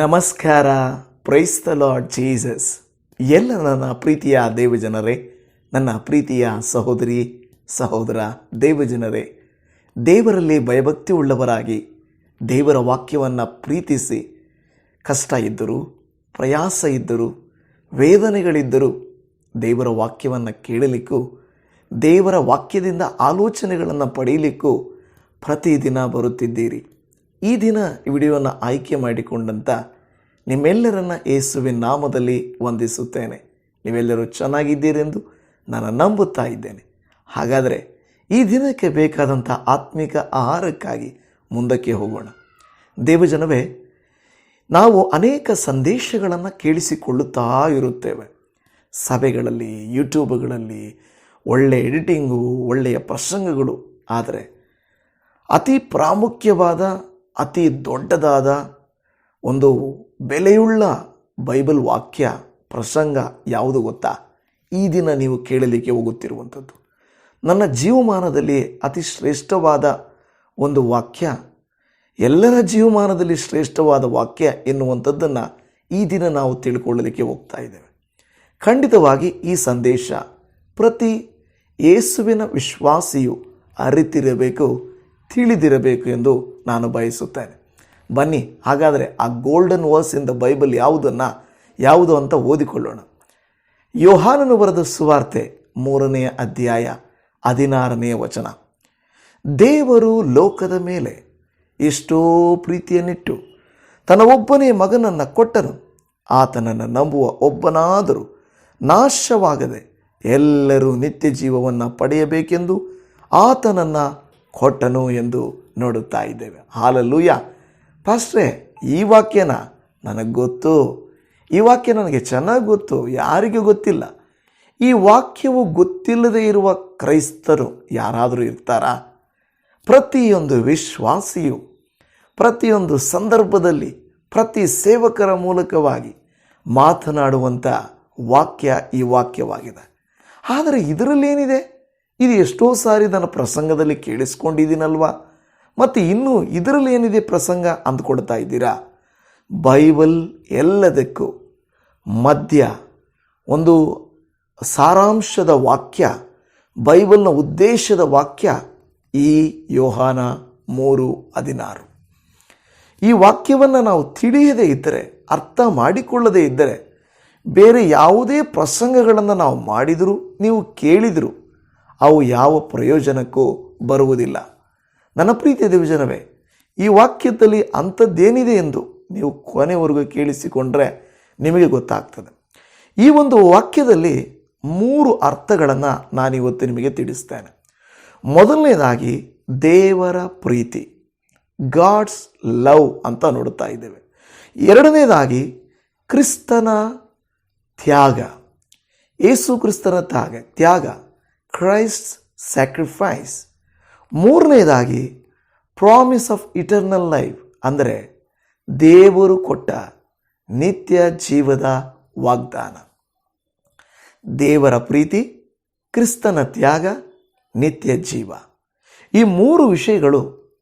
ನಮಸ್ಕಾರ. ಪ್ರೈಸ್ತ lord Jesus ಎಲ್ಲ ನನ್ನ ಪ್ರೀತಿಯ ದೇವಜನರೇ, ನನ್ನ ಪ್ರೀತಿಯ ಸಹೋದರಿ, ಸಹೋದರ ದೇವಜನರೇ, ದೇವರಲ್ಲಿ ಭಯಭಕ್ತಿ ಉಳ್ಳವರಾಗಿ, ದೇವರ ವಾಕ್ಯವನ್ನು ಪ್ರೀತಿಸಿ, ಕಷ್ಟ ಇದ್ದರೂ, ಪ್ರಯಾಸ ಇದ್ದರೂ, ವೇದನೆಗಳಿದ್ದರೂ, ದೇವರ ವಾಕ್ಯವನ್ನು ಕೇಳಲಿಕ್ಕೂ, ದೇವರ ವಾಕ್ಯದಿಂದ ಆಲೋಚನೆಗಳನ್ನು ಪಡೆಯಲಿಕ್ಕೂ ಪ್ರತಿದಿನ ಬರುತ್ತಿದ್ದೀರಿ. ಈ ದಿನ ಈ ವಿಡಿಯೋವನ್ನು ಆಯ್ಕೆ ಮಾಡಿಕೊಂಡಂಥ ನಿಮ್ಮೆಲ್ಲರನ್ನ ಯೇಸುವಿನ ನಾಮದಲ್ಲಿ ವಂದಿಸುತ್ತೇನೆ. ನೀವೆಲ್ಲರೂ ಚೆನ್ನಾಗಿದ್ದೀರೆಂದು ನಾನು ನಂಬುತ್ತಾ ಇದ್ದೇನೆ. ಹಾಗಾದರೆ ಈ ದಿನಕ್ಕೆ ಬೇಕಾದಂಥ ಆತ್ಮಿಕ ಆಹಾರಕ್ಕಾಗಿ ಮುಂದಕ್ಕೆ ಹೋಗೋಣ. ದೇವಜನವೇ, ನಾವು ಅನೇಕ ಸಂದೇಶಗಳನ್ನು ಕೇಳಿಸಿಕೊಳ್ಳುತ್ತಾ ಇರುತ್ತೇವೆ. ಸಭೆಗಳಲ್ಲಿ, ಯೂಟ್ಯೂಬ್ಗಳಲ್ಲಿ ಒಳ್ಳೆಯ ಎಡಿಟಿಂಗು, ಒಳ್ಳೆಯ ಪ್ರಸಂಗಗಳು. ಆದರೆ ಅತಿ ಪ್ರಾಮುಖ್ಯವಾದ ಅತಿ ದೊಡ್ಡದಾದ ಒಂದು ಬೆಲೆಯುಳ್ಳ ಬೈಬಲ್ ವಾಕ್ಯ, ಪ್ರಸಂಗ ಯಾವುದು ಗೊತ್ತಾ? ಈ ದಿನ ನೀವು ಕೇಳಲಿಕ್ಕೆ ಹೋಗುತ್ತಿರುವಂಥದ್ದು. ನನ್ನ ಜೀವಮಾನದಲ್ಲಿ ಅತಿ ಶ್ರೇಷ್ಠವಾದ ಒಂದು ವಾಕ್ಯ, ಎಲ್ಲರ ಜೀವಮಾನದಲ್ಲಿ ಶ್ರೇಷ್ಠವಾದ ವಾಕ್ಯ ಎನ್ನುವಂಥದ್ದನ್ನು ಈ ದಿನ ನಾವು ತಿಳ್ಕೊಳ್ಳಲಿಕ್ಕೆ ಹೋಗ್ತಾ ಇದ್ದೇವೆ. ಖಂಡಿತವಾಗಿ ಈ ಸಂದೇಶ ಪ್ರತಿ ಯೇಸುವಿನ ವಿಶ್ವಾಸಿಯು ಅರಿತಿರಬೇಕು. ತಿಳಿದಿರಬೇಕು ಎಂದು ನಾನು ಬಯಸುತ್ತೇನೆ. ಬನ್ನಿ, ಹಾಗಾದರೆ ಆ ಗೋಲ್ಡನ್ ವರ್ಸ್ ಇನ್ ಬೈಬಲ್ ಯಾವುದನ್ನು, ಯಾವುದು ಅಂತ ಓದಿಕೊಳ್ಳೋಣ. ಯೋಹಾನನು ಬರೆದ ಸುವಾರ್ತೆ ಮೂರನೆಯ ಅಧ್ಯಾಯ ಹದಿನಾರನೆಯ ವಚನ. ದೇವರು ಲೋಕದ ಮೇಲೆ ಎಷ್ಟೋ ಪ್ರೀತಿಯನ್ನಿಟ್ಟು ತನ್ನ ಒಬ್ಬನೇ ಮಗನನ್ನು ಕೊಟ್ಟನು. ಆತನನ್ನು ನಂಬುವ ಒಬ್ಬನಾದರೂ ನಾಶವಾಗದೆ ಎಲ್ಲರೂ ನಿತ್ಯ ಜೀವವನ್ನು ಪಡೆಯಬೇಕೆಂದು ಆತನನ್ನು ಕೊಟ್ಟನು ಎಂದು ನೋಡುತ್ತಾ ಇದ್ದೇವೆ. ಹಾಲಲ್ಲೂಯ. ಪಾಸ್ಟ್ರೆ, ಈ ವಾಕ್ಯನ ನನಗೆ ಗೊತ್ತು. ಈ ವಾಕ್ಯ ನನಗೆ ಚೆನ್ನಾಗಿ ಗೊತ್ತು. ಯಾರಿಗೂ ಗೊತ್ತಿಲ್ಲ. ಈ ವಾಕ್ಯವು ಗೊತ್ತಿಲ್ಲದೆ ಇರುವ ಕ್ರೈಸ್ತರು ಯಾರಾದರೂ ಇರ್ತಾರಾ? ಪ್ರತಿಯೊಂದು ವಿಶ್ವಾಸಿಯು, ಪ್ರತಿಯೊಂದು ಸಂದರ್ಭದಲ್ಲಿ ಪ್ರತಿ ಸೇವಕರ ಮೂಲಕವಾಗಿ ಮಾತನಾಡುವಂಥ ವಾಕ್ಯ ಈ ವಾಕ್ಯವಾಗಿದೆ. ಆದರೆ ಇದರಲ್ಲೇನಿದೆ? ಇದು ಎಷ್ಟೋ ಸಾರಿ ನನ್ನ ಪ್ರಸಂಗದಲ್ಲಿ ಕೇಳಿಸ್ಕೊಂಡಿದ್ದೀನಲ್ವಾ? ಮತ್ತು ಇನ್ನೂ ಇದರಲ್ಲಿ ಏನಿದೆ ಪ್ರಸಂಗ ಅಂದ್ಕೊಡ್ತಾ ಇದ್ದೀರಾ? ಬೈಬಲ್ ಎಲ್ಲದಕ್ಕೂ ಮಧ್ಯ ಒಂದು ಸಾರಾಂಶದ ವಾಕ್ಯ, ಬೈಬಲ್ನ ಉದ್ದೇಶದ ವಾಕ್ಯ ಈ ಯೋಹಾನ ಮೂರು ಹದಿನಾರು. ಈ ವಾಕ್ಯವನ್ನು ನಾವು ತಿಳಿಯದೇ ಇದ್ದರೆ, ಅರ್ಥ ಮಾಡಿಕೊಳ್ಳದೇ ಇದ್ದರೆ, ಬೇರೆ ಯಾವುದೇ ಪ್ರಸಂಗಗಳನ್ನು ನಾವು ಮಾಡಿದರೂ, ನೀವು ಕೇಳಿದರೂ ಅವು ಯಾವ ಪ್ರಯೋಜನಕ್ಕೂ ಬರುವುದಿಲ್ಲ. ನನ್ನ ಪ್ರೀತಿಯ ದಿವಜನವೇ ಈ ವಾಕ್ಯದಲ್ಲಿ ಅಂಥದ್ದೇನಿದೆ ಎಂದು ನೀವು ಕೊನೆವರೆಗೂ ಕೇಳಿಸಿಕೊಂಡ್ರೆ ನಿಮಗೆ ಗೊತ್ತಾಗ್ತದೆ. ಈ ಒಂದು ವಾಕ್ಯದಲ್ಲಿ ಮೂರು ಅರ್ಥಗಳನ್ನು ನಾನಿವತ್ತು ನಿಮಗೆ ತಿಳಿಸ್ತೇನೆ. ಮೊದಲನೇದಾಗಿ, ದೇವರ ಪ್ರೀತಿ ಗಾಡ್ಸ್ ಲವ್ ಅಂತ ನೋಡುತ್ತಾ ಇದ್ದೇವೆ. ಎರಡನೇದಾಗಿ, ಕ್ರಿಸ್ತನ ತ್ಯಾಗ ಏಸು ಕ್ರಿಸ್ತನ ತ್ಯಾಗ ತ್ಯಾಗ. ಕ್ರೈಸ್ಟ್ ಸ್ಯಾಕ್ರಿಫೈಸ್ ಮೂರನೇದಾಗಿ ಪ್ರಾಮಿಸ್ ಆಫ್ ಇಟರ್ನಲ್ ಲೈಫ್ ಅಂದರೆ ದೇವರು ಕೊಟ್ಟ ನಿತ್ಯ ಜೀವದ ವಾಗ್ದಾನ. ದೇವರ ಪ್ರೀತಿ, ಕ್ರಿಸ್ತನ ತ್ಯಾಗ, ನಿತ್ಯ ಜೀವ. ಈ ಮೂರು ವಿಷಯಗಳು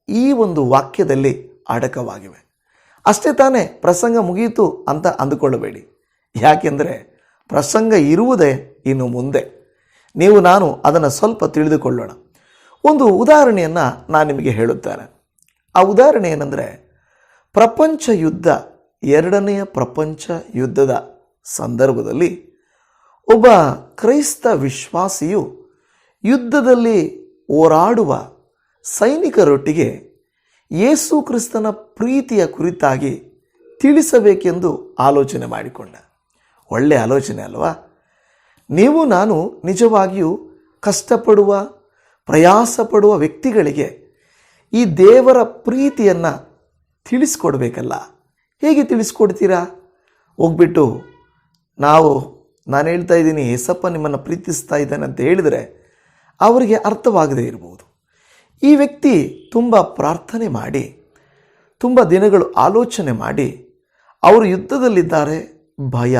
ಈ ಒಂದು ವಾಕ್ಯದಲ್ಲಿ ಅಡಕವಾಗಿವೆ ಅಷ್ಟೇ ತಾನೇ ಪ್ರಸಂಗ ಮುಗಿಯಿತು ಅಂತ ಅಂದುಕೊಳ್ಳಬೇಡಿ. ಯಾಕೆಂದರೆ ಪ್ರಸಂಗ ಇರುವುದೇ ಇನ್ನು ಮುಂದೆ. ನೀವು, ನಾನು ಅದನ್ನು ಸ್ವಲ್ಪ ತಿಳಿದುಕೊಳ್ಳೋಣ. ಒಂದು ಉದಾಹರಣೆಯನ್ನು ನಾನು ನಿಮಗೆ ಹೇಳುತ್ತೇನೆ. ಆ ಉದಾಹರಣೆ ಏನಂದರೆ, ಪ್ರಪಂಚ ಯುದ್ಧ, ಎರಡನೆಯ ಪ್ರಪಂಚ ಯುದ್ಧದ ಸಂದರ್ಭದಲ್ಲಿ ಒಬ್ಬ ಕ್ರೈಸ್ತ ವಿಶ್ವಾಸಿಯು ಯುದ್ಧದಲ್ಲಿ ಹೋರಾಡುವ ಸೈನಿಕರೊಟ್ಟಿಗೆ ಯೇಸು ಕ್ರಿಸ್ತನ ಪ್ರೀತಿಯ ಕುರಿತಾಗಿ ತಿಳಿಸಬೇಕೆಂದು ಆಲೋಚನೆ ಮಾಡಿಕೊಂಡ. ಒಳ್ಳೆಯ ಆಲೋಚನೆ ಅಲ್ವಾ? ನೀವು ನಾನು ನಿಜವಾಗಿಯೂ ಕಷ್ಟಪಡುವ ಪ್ರಯಾಸ ಪಡುವ ವ್ಯಕ್ತಿಗಳಿಗೆ ಈ ದೇವರ ಪ್ರೀತಿಯನ್ನು ತಿಳಿಸ್ಕೊಡ್ಬೇಕಲ್ಲ. ಹೇಗೆ ತಿಳಿಸ್ಕೊಡ್ತೀರಾ? ಹೋಗ್ಬಿಟ್ಟು, ನಾವು, ನಾನು ಹೇಳ್ತಾ ಇದ್ದೀನಿ, ಏಸಪ್ಪ ನಿಮ್ಮನ್ನು ಪ್ರೀತಿಸ್ತಾ ಇದ್ದಾನೆ ಅಂತ ಹೇಳಿದರೆ ಅವರಿಗೆ ಅರ್ಥವಾಗದೇ ಇರ್ಬೋದು. ಈ ವ್ಯಕ್ತಿ ತುಂಬ ಪ್ರಾರ್ಥನೆ ಮಾಡಿ, ತುಂಬ ದಿನಗಳು ಆಲೋಚನೆ ಮಾಡಿ, ಅವರು ಯುದ್ಧದಲ್ಲಿದ್ದಾರೆ, ಭಯ,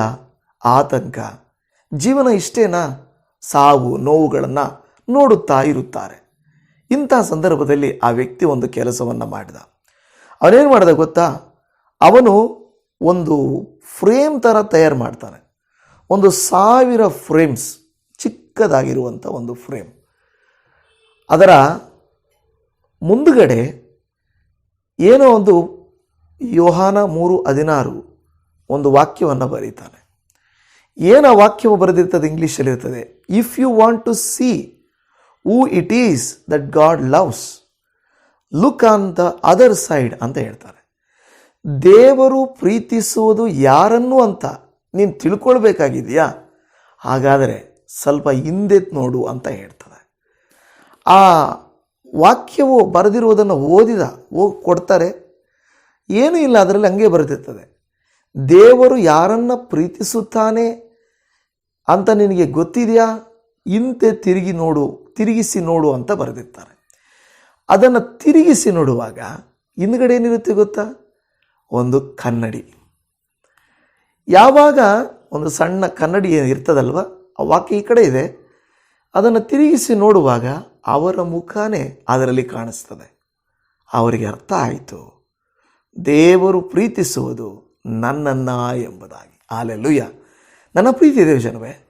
ಆತಂಕ. ಜೀವನ ಇಷ್ಟೇನಾ? ಸಾವು, ನೋವುಗಳನ್ನು ನೋಡುತ್ತಾ ಇರುತ್ತಾರೆ. ಇಂಥ ಸಂದರ್ಭದಲ್ಲಿ ಆ ವ್ಯಕ್ತಿ ಒಂದು ಕೆಲಸವನ್ನು ಮಾಡಿದ. ಅವನೇನು ಮಾಡಿದ ಗೊತ್ತಾ? ಅವನು ಒಂದು ಫ್ರೇಮ್ ಥರ ತಯಾರು ಮಾಡ್ತಾನೆ. ಒಂದು ಸಾವಿರ ಫ್ರೇಮ್ಸ್ ಚಿಕ್ಕದಾಗಿರುವಂಥ ಒಂದು ಫ್ರೇಮ್. ಅದರ ಮುಂದುಗಡೆ ಏನೋ ಒಂದು ಯೋಹಾನ ಮೂರು ಹದಿನಾರು ಒಂದು ವಾಕ್ಯವನ್ನು ಬರೀತಾನೆ. ಏನು ವಾಕ್ಯವು ಬರೆದಿರ್ತದೆ ಇಂಗ್ಲೀಷಲ್ಲಿ ಇರ್ತದೆ if you want to see who it is that God loves look on the other side ಅಂತ ಹೇಳ್ತಾರೆ. ದೇವರು ಪ್ರೀತಿಸುವುದು ಯಾರನ್ನು ಅಂತ ನೀನು ತಿಳ್ಕೊಳ್ಬೇಕಾಗಿದೆಯಾ? ಹಾಗಾದರೆ ಸ್ವಲ್ಪ ಹಿಂದೆ ನೋಡು ಅಂತ ಹೇಳ್ತದೆ ಆ ವಾಕ್ಯವು ಬರೆದಿರುವುದನ್ನು ಓದಿದ ಹೋಗಿ ಕೊಡ್ತಾರೆ. ಏನೂ ಇಲ್ಲ, ಅದರಲ್ಲಿ ಹಂಗೆ ಬರೆದಿರ್ತದೆ. ದೇವರು ಯಾರನ್ನು ಪ್ರೀತಿಸುತ್ತಾನೆ ಅಂತ ನಿನಗೆ ಗೊತ್ತಿದೆಯಾ? ಇಂತೆ ತಿರುಗಿ ನೋಡು, ತಿರುಗಿಸಿ ನೋಡು ಅಂತ ಬರೆದಿರ್ತಾರೆ. ಅದನ್ನು ತಿರುಗಿಸಿ ನೋಡುವಾಗ ಹಿಂದ್ಗಡೆ ಏನಿರುತ್ತೆ ಗೊತ್ತಾ? ಒಂದು ಕನ್ನಡಿ. ಯಾವಾಗ ಒಂದು ಸಣ್ಣ ಕನ್ನಡಿ ಇರ್ತದಲ್ವ? ಆ ವಾಕ್ಯ ಈ ಕಡೆ ಇದೆ. ಅದನ್ನು ತಿರುಗಿಸಿ ನೋಡುವಾಗ ಅವರ ಮುಖಾನೇ ಅದರಲ್ಲಿ ಕಾಣಿಸ್ತದೆ. ಅವರಿಗೆ ಅರ್ಥ ಆಯಿತು. ದೇವರು ಪ್ರೀತಿಸುವುದು ನನ್ನನ್ನ ಎಂಬುದಾಗಿ. ಆಲೆಲ್ಲುಯ್ಯ ನನ್ನ ಪ್ರೀತಿ ದೇವಜನವೇ,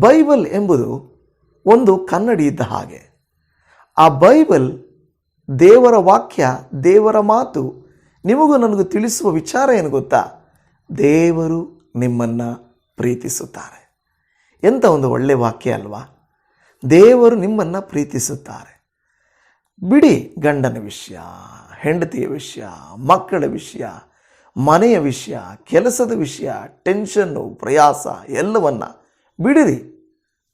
ಬೈಬಲ್ ಎಂಬುದು ಒಂದು ಕನ್ನಡಿ ಇದ್ದ ಹಾಗೆ. ಆ ಬೈಬಲ್ ದೇವರ ವಾಕ್ಯ, ದೇವರ ಮಾತು, ನಿಮಗೂ ನನಗೂ ತಿಳಿಸುವ ವಿಚಾರ ಏನು ಗೊತ್ತಾ? ದೇವರು ನಿಮ್ಮನ್ನು ಪ್ರೀತಿಸುತ್ತಾರೆ. ಎಂಥ ಒಂದು ಒಳ್ಳೆ ವಾಕ್ಯ ಅಲ್ವಾ? ದೇವರು ನಿಮ್ಮನ್ನು ಪ್ರೀತಿಸುತ್ತಾರೆ. ಬಿಡಿ ಗಂಡನ ವಿಷಯ, ಹೆಂಡತಿಯ ವಿಷಯ, ಮಕ್ಕಳ ವಿಷಯ ಮನೆಯ ವಿಷಯ, ಕೆಲಸದ ವಿಷಯ ಟೆನ್ಷನ್ನು ಪ್ರಯಾಸ ಎಲ್ಲವನ್ನ ಬಿಡಿರಿ.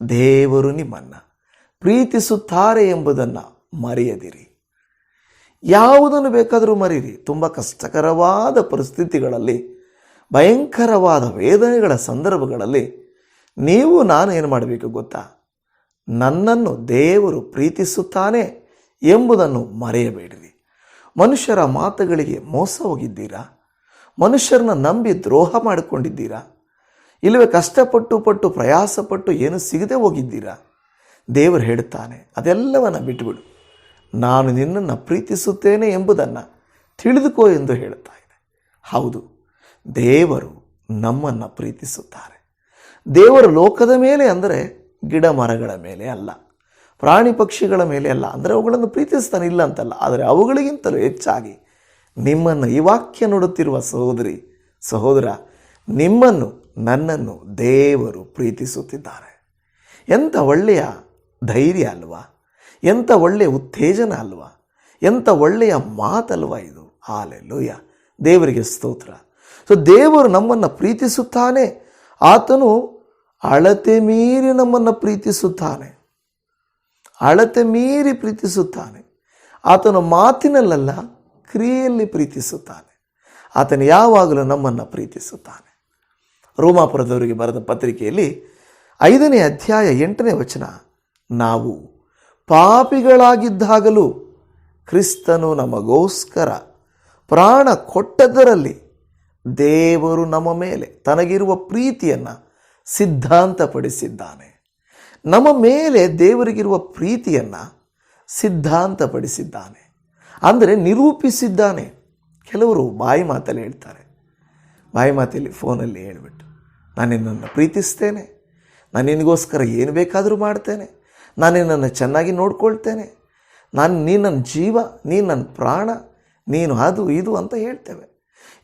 ದೇವರು ನಿಮ್ಮನ್ನು ಪ್ರೀತಿಸುತ್ತಾರೆ ಎಂಬುದನ್ನು ಮರೆಯದಿರಿ. ಯಾವುದನ್ನು ಬೇಕಾದರೂ ಮರೀರಿ. ತುಂಬ ಕಷ್ಟಕರವಾದ ಪರಿಸ್ಥಿತಿಗಳಲ್ಲಿ, ಭಯಂಕರವಾದ ವೇದನೆಗಳ ಸಂದರ್ಭಗಳಲ್ಲಿ ನೀವು ನಾನು ಏನು ಮಾಡಬೇಕು ಗೊತ್ತಾ? ನನ್ನನ್ನು ದೇವರು ಪ್ರೀತಿಸುತ್ತಾನೆ ಎಂಬುದನ್ನು ಮರೆಯಬೇಡಿರಿ. ಮನುಷ್ಯರ ಮಾತುಗಳಿಗೆ ಮೋಸ ಹೋಗಿದ್ದೀರಾ? ಮನುಷ್ಯರನ್ನ ನಂಬಿ ದ್ರೋಹ ಮಾಡಿಕೊಂಡಿದ್ದೀರಾ? ಇಲ್ಲವೇ ಕಷ್ಟಪಟ್ಟು ಪಟ್ಟು ಪ್ರಯಾಸಪಟ್ಟು ಏನು ಸಿಗದೆ ಹೋಗಿದ್ದೀರಾ? ದೇವರು ಹೇಳ್ತಾನೆ, ಅದೆಲ್ಲವನ್ನು ಬಿಟ್ಟುಬಿಡು ನಾನು ನಿನ್ನನ್ನು ಪ್ರೀತಿಸುತ್ತೇನೆ ಎಂಬುದನ್ನು ತಿಳಿದುಕೋ ಎಂದು ಹೇಳುತ್ತಾ ಇದೆ. ಹೌದು, ದೇವರು ನಮ್ಮನ್ನು ಪ್ರೀತಿಸುತ್ತಾರೆ. ದೇವರು ಲೋಕದ ಮೇಲೆ ಅಂದರೆ ಗಿಡ ಮರಗಳ ಮೇಲೆ ಅಲ್ಲ, ಪ್ರಾಣಿ ಪಕ್ಷಿಗಳ ಮೇಲೆ ಅಲ್ಲ. ಅಂದರೆ ಅವುಗಳನ್ನು ಪ್ರೀತಿಸ್ತಾನೆ ಇಲ್ಲ ಅಂತಲ್ಲ, ಆದರೆ ಅವುಗಳಿಗಿಂತಲೂ ಹೆಚ್ಚಾಗಿ ನಿಮ್ಮನ್ನು ಈ ವಾಕ್ಯ ನೋಡುತ್ತಿರುವ ಸಹೋದರಿ, ಸಹೋದರ, ನಿಮ್ಮನ್ನು, ನನ್ನನ್ನು ದೇವರು ಪ್ರೀತಿಸುತ್ತಿದ್ದಾರೆ. ಎಂಥ ಒಳ್ಳೆಯ ಧೈರ್ಯ ಅಲ್ವಾ? ಎಂಥ ಒಳ್ಳೆಯ ಉತ್ತೇಜನ ಅಲ್ವಾ? ಎಂಥ ಒಳ್ಳೆಯ ಮಾತಲ್ವಾ ಇದು? ಹಾಲೆಲ್ಲೂಯ್ಯ ದೇವರಿಗೆ ಸ್ತೋತ್ರ. ಸೊ ದೇವರು ನಮ್ಮನ್ನು ಪ್ರೀತಿಸುತ್ತಾನೆ. ಆತನು ಅಳತೆ ಮೀರಿ ನಮ್ಮನ್ನು ಪ್ರೀತಿಸುತ್ತಾನೆ. ಅಳತೆ ಮೀರಿ ಪ್ರೀತಿಸುತ್ತಾನೆ. ಆತನ ಮಾತಿನಲ್ಲಲ್ಲ ಕ್ರಿಯೆಯಲ್ಲಿ ಪ್ರೀತಿಸುತ್ತಾನೆ. ಆತನು ಯಾವಾಗಲೂ ನಮ್ಮನ್ನು ಪ್ರೀತಿಸುತ್ತಾನೆ. ರೋಮಾಪುರದವರಿಗೆ ಬರೆದ ಪತ್ರಿಕೆಯಲ್ಲಿ ಐದನೇ ಅಧ್ಯಾಯ ಎಂಟನೇ ವಚನ, ನಾವು ಪಾಪಿಗಳಾಗಿದ್ದಾಗಲೂ ಕ್ರಿಸ್ತನು ನಮಗೋಸ್ಕರ ಪ್ರಾಣ ಕೊಟ್ಟದರಲ್ಲಿ ದೇವರು ನಮ್ಮ ಮೇಲೆ ತನಗಿರುವ ಪ್ರೀತಿಯನ್ನು ಸಿದ್ಧಾಂತಪಡಿಸಿದ್ದಾನೆ. ನಮ್ಮ ಮೇಲೆ ದೇವರಿಗಿರುವ ಪ್ರೀತಿಯನ್ನು ಸಿದ್ಧಾಂತಪಡಿಸಿದ್ದಾನೆ. ಅಂದರೆ ನಿರೂಪಿಸಿದ್ದಾನೆ. ಕೆಲವರು ಬಾಯಿ ಮಾತಲ್ಲಿ ಹೇಳ್ತಾರೆ. ಬಾಯಿ ಮಾತಲ್ಲಿ, ಫೋನಲ್ಲಿ ಹೇಳಿಬಿಟ್ಟು, ನಾನು ನಿನ್ನನ್ನು ಪ್ರೀತಿಸ್ತೇನೆ. ನಾನು ನಿನಗೋಸ್ಕರ ಏನು ಬೇಕಾದರೂ ಮಾಡ್ತೇನೆ. ನಾನು ನಿನ್ನನ್ನು ಚೆನ್ನಾಗಿ ನೋಡ್ಕೊಳ್ತೇನೆ. ನಾನು ನೀ ನನ್ನ ಜೀವ, ನೀನು ನನ್ನ ಪ್ರಾಣ, ನೀನು ಅದು ಇದು ಅಂತ ಹೇಳ್ತೇವೆ.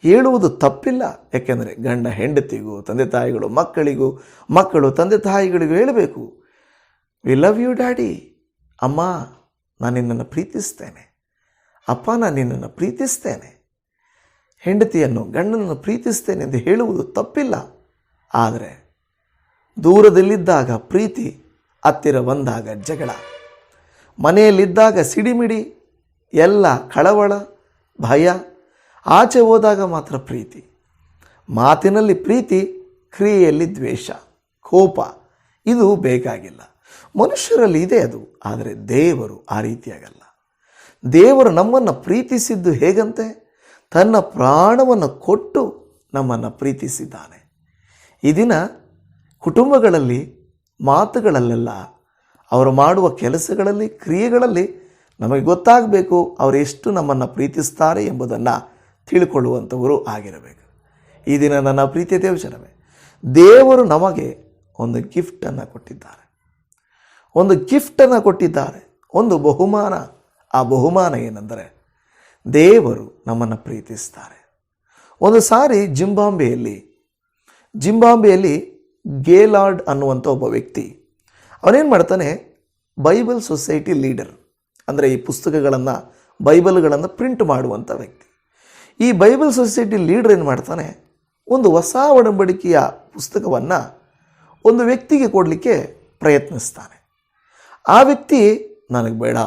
ಹೇಳುವುದು ತಪ್ಪಿಲ್ಲ. ಯಾಕೆಂದರೆ ಗಂಡ ಹೆಂಡತಿಗೂ, ತಂದೆ ತಾಯಿಗಳು, ಮಕ್ಕಳಿಗೂ, ಮಕ್ಕಳು ತಂದೆ ತಾಯಿಗಳಿಗೂ ಹೇಳಬೇಕು ವಿ ಲವ್ ಯು ಡ್ಯಾಡಿ ಅಮ್ಮ, ನಾನು ನಿನ್ನನ್ನು ಪ್ರೀತಿಸ್ತೇನೆ. ಅಪ್ಪ, ನಾನು ನಿನ್ನನ್ನು ಪ್ರೀತಿಸ್ತೇನೆ. ಹೆಂಡತಿಯನ್ನು, ಗಂಡನನ್ನು ಪ್ರೀತಿಸ್ತೇನೆ ಎಂದು ಹೇಳುವುದು ತಪ್ಪಿಲ್ಲ. ಆದರೆ ದೂರದಲ್ಲಿದ್ದಾಗ ಪ್ರೀತಿ, ಹತ್ತಿರ ಬಂದಾಗ ಜಗಳ. ಮನೆಯಲ್ಲಿದ್ದಾಗ ಸಿಡಿಮಿಡಿ, ಎಲ್ಲ ಕಳವಳ, ಭಯ, ಆಚೆ ಹೋದಾಗ ಮಾತ್ರ ಪ್ರೀತಿ. ಮಾತಿನಲ್ಲಿ ಪ್ರೀತಿ, ಕ್ರಿಯೆಯಲ್ಲಿ ದ್ವೇಷ, ಕೋಪ, ಇದು ಬೇಕಾಗಿಲ್ಲ. ಮನುಷ್ಯರಲ್ಲಿ ಇದೆ ಅದು, ಆದರೆ ದೇವರು ಆ ರೀತಿಯಾಗಲ್ಲ. ದೇವರು ನಮ್ಮನ್ನು ಪ್ರೀತಿಸಿದ್ದು ಹೇಗಂತೆ? ತನ್ನ ಪ್ರಾಣವನ್ನು ಕೊಟ್ಟು ನಮ್ಮನ್ನು ಪ್ರೀತಿಸಿದ್ದಾನೆ. ಈ ದಿನ ಕುಟುಂಬಗಳಲ್ಲಿ ಮಾತುಗಳಲ್ಲೆಲ್ಲ ಅವರು ಮಾಡುವ ಕೆಲಸಗಳಲ್ಲಿ, ಕ್ರಿಯೆಗಳಲ್ಲಿ ನಮಗೆ ಗೊತ್ತಾಗಬೇಕು ಅವರು ಎಷ್ಟು ನಮ್ಮನ್ನು ಪ್ರೀತಿಸ್ತಾರೆ ಎಂಬುದನ್ನು ತಿಳ್ಕೊಳ್ಳುವಂಥವರು ಆಗಿರಬೇಕು. ಈ ದಿನ ನನ್ನ ಪ್ರೀತಿಯ ದೇವಜನವೇ ದೇವರು ನಮಗೆ ಒಂದು ಗಿಫ್ಟನ್ನು ಕೊಟ್ಟಿದ್ದಾರೆ. ಒಂದು ಗಿಫ್ಟನ್ನು ಕೊಟ್ಟಿದ್ದಾರೆ. ಒಂದು ಬಹುಮಾನ. ಆ ಬಹುಮಾನ ಏನೆಂದರೆ ದೇವರು ನಮ್ಮನ್ನು ಪ್ರೀತಿಸ್ತಾರೆ. ಒಂದು ಸಾರಿ ಜಿಂಬಾಂಬೆಯಲ್ಲಿ ಜಿಂಬಾಂಬೆಯಲ್ಲಿ ಗೇಲಾರ್ಡ್ ಅನ್ನುವಂಥ ಒಬ್ಬ ವ್ಯಕ್ತಿ, ಅವನೇನು ಮಾಡ್ತಾನೆ? ಬೈಬಲ್ ಸೊಸೈಟಿ ಲೀಡರ್, ಅಂದರೆ ಈ ಪುಸ್ತಕಗಳನ್ನು, ಬೈಬಲ್ಗಳನ್ನು ಪ್ರಿಂಟ್ ಮಾಡುವಂಥ ವ್ಯಕ್ತಿ. ಈ ಬೈಬಲ್ ಸೊಸೈಟಿ ಲೀಡರ್ ಏನು ಮಾಡ್ತಾನೆ? ಒಂದು ಹೊಸ ಒಡಂಬಡಿಕೆಯ ಪುಸ್ತಕವನ್ನು ಒಂದು ವ್ಯಕ್ತಿಗೆ ಕೊಡಲಿಕ್ಕೆ ಪ್ರಯತ್ನಿಸ್ತಾನೆ. ಆ ವ್ಯಕ್ತಿ, ನನಗೆ ಬೇಡ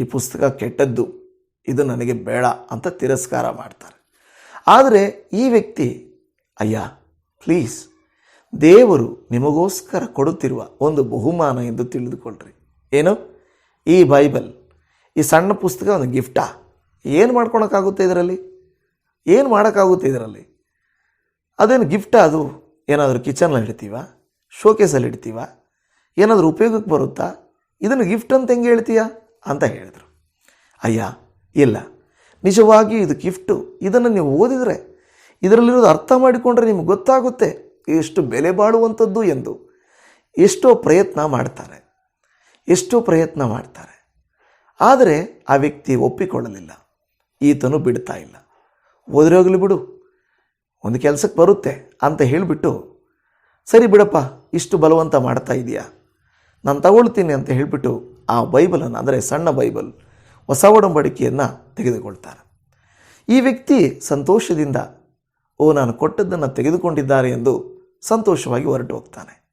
ಈ ಪುಸ್ತಕ ಕೆಟ್ಟದ್ದು, ಇದು ನನಗೆ ಬೇಡ ಅಂತ ತಿರಸ್ಕಾರ ಮಾಡ್ತಾರೆ. ಆದರೆ ಈ ವ್ಯಕ್ತಿ, ಅಯ್ಯ ಪ್ಲೀಸ್ ದೇವರು ನಿಮಗೋಸ್ಕರ ಕೊಡುತ್ತಿರುವ ಒಂದು ಬಹುಮಾನ ಎಂದು ತಿಳಿದುಕೊಳ್ಳ್ರಿ ಏನು? ಈ ಬೈಬಲ್, ಈ ಸಣ್ಣ ಪುಸ್ತಕ ಒಂದು ಗಿಫ್ಟಾ? ಏನು ಮಾಡ್ಕೊಳಕ್ಕಾಗುತ್ತೆ ಇದರಲ್ಲಿ? ಏನು ಮಾಡೋಕ್ಕಾಗುತ್ತೆ ಇದರಲ್ಲಿ? ಅದೇನು ಗಿಫ್ಟಾ ಅದು? ಏನಾದರೂ ಕಿಚನಲ್ಲಿ ಇಡ್ತೀವ? ಶೋಕೇಸಲ್ಲಿ ಇಡ್ತೀವ? ಏನಾದರೂ ಉಪಯೋಗಕ್ಕೆ ಬರುತ್ತಾ? ಇದನ್ನು ಗಿಫ್ಟ್ ಅಂತ ಹೆಂಗೆ ಹೇಳ್ತೀಯಾ? ಅಂತ ಹೇಳಿದರು. ಅಯ್ಯ, ಇಲ್ಲ. ನಿಜವಾಗಿ ಇದು ಗಿಫ್ಟು. ಇದನ್ನು ನೀವು ಓದಿದರೆ ಇದರಲ್ಲಿರೋದು ಅರ್ಥ ಮಾಡಿಕೊಂಡ್ರೆ ನಿಮ್ಗೆ ಗೊತ್ತಾಗುತ್ತೆ ಎಷ್ಟು ಬೆಲೆ ಬಾಳುವಂಥದ್ದು ಎಂದು. ಎಷ್ಟೋ ಪ್ರಯತ್ನ ಮಾಡ್ತಾರೆ. ಎಷ್ಟೋ ಪ್ರಯತ್ನ ಮಾಡ್ತಾರೆ. ಆದರೆ ಆ ವ್ಯಕ್ತಿ ಒಪ್ಪಿಕೊಳ್ಳಲಿಲ್ಲ. ಈತನು ಬಿಡ್ತಾ ಇಲ್ಲ. ಓದ್ರೆ ಹೋಗಲಿ ಬಿಡು. ಒಂದು ಕೆಲಸಕ್ಕೆ ಬರುತ್ತೆ ಅಂತ ಹೇಳಿಬಿಟ್ಟು, ಸರಿ ಬಿಡಪ್ಪ, ಇಷ್ಟು ಬಲವಂತ ಮಾಡ್ತಾ ಇದೆಯಾ? ನಾನು ತಗೊಳ್ತೀನಿ ಅಂತ ಹೇಳಿಬಿಟ್ಟು ಆ ಬೈಬಲನ್ನು, ಅಂದರೆ ಸಣ್ಣ ಬೈಬಲ್, ಹೊಸ ಒಡಂಬಡಿಕೆಯನ್ನು ತೆಗೆದುಕೊಳ್ತಾರೆ. ಈ ವ್ಯಕ್ತಿ ಸಂತೋಷದಿಂದ, ಓ, ನಾನು ಕೊಟ್ಟದ್ದನ್ನು ತೆಗೆದುಕೊಂಡಿದ್ದಾರೆ ಎಂದು ಸಂತೋಷವಾಗಿ ಹೊರಟು ಹೋಗ್ತಾನೆ.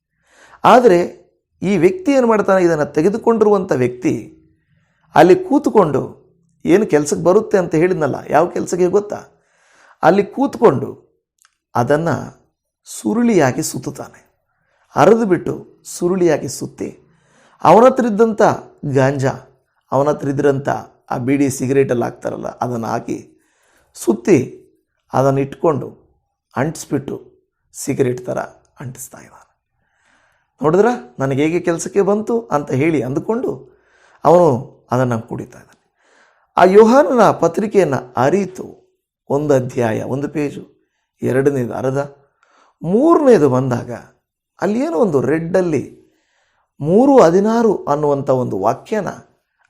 ಆದರೆ ಈ ವ್ಯಕ್ತಿ ಏನು ಮಾಡ್ತಾನೆ? ಇದನ್ನು ತೆಗೆದುಕೊಂಡಿರುವಂಥ ವ್ಯಕ್ತಿ ಅಲ್ಲಿ ಕೂತ್ಕೊಂಡು, ಏನು ಕೆಲಸಕ್ಕೆ ಬರುತ್ತೆ? ಅಂತ ಹೇಳಿದ್ನಲ್ಲ, ಯಾವ ಕೆಲಸಕ್ಕೆ ಗೊತ್ತಾ? ಅಲ್ಲಿ ಕೂತ್ಕೊಂಡು ಅದನ್ನು ಸುರುಳಿಯಾಗಿ ಸುತ್ತುತ್ತಾನೆ. ಹರಿದುಬಿಟ್ಟು ಸುರುಳಿಯಾಗಿ ಸುತ್ತಿ ಅವನ ಹತ್ರ ಇದ್ದಂಥ ಗಾಂಜಾ ಅವನ ಹತ್ರ ಇದ್ರಂಥ ಆ ಬೀಡಿ ಸಿಗರೇಟಲ್ಲಿ ಹಾಕ್ತಾರಲ್ಲ, ಅದನ್ನು ಹಾಕಿ ಸುತ್ತಿ ಅದನ್ನು ಇಟ್ಕೊಂಡು ಅಂಟಿಸ್ಬಿಟ್ಟು ಸಿಗರೇಟ್ ಥರ ಅಂಟಿಸ್ತಾ ಇದ್ದಾನೆ. ನೋಡಿದ್ರ? ನನಗೆ ಹೇಗೆ ಕೆಲಸಕ್ಕೆ ಬಂತು ಅಂತ ಹೇಳಿ ಅಂದುಕೊಂಡು ಅವನು ಅದನ್ನು ಕುಡಿತಾ ಇದ್ದಾನೆ. ಆ ಯೋಹಾನನ ಪತ್ರಿಕೆಯನ್ನು ಅರಿತು ಒಂದು ಅಧ್ಯಾಯ, ಒಂದು ಪೇಜು, ಎರಡನೇದು ಅರ್ಧ, ಮೂರನೇದು ಬಂದಾಗ ಅಲ್ಲಿ ಏನೋ ಒಂದು ರೆಡ್ಡಲ್ಲಿ ಮೂರು ಹದಿನಾರು ಅನ್ನುವಂಥ ಒಂದು ವಾಕ್ಯನ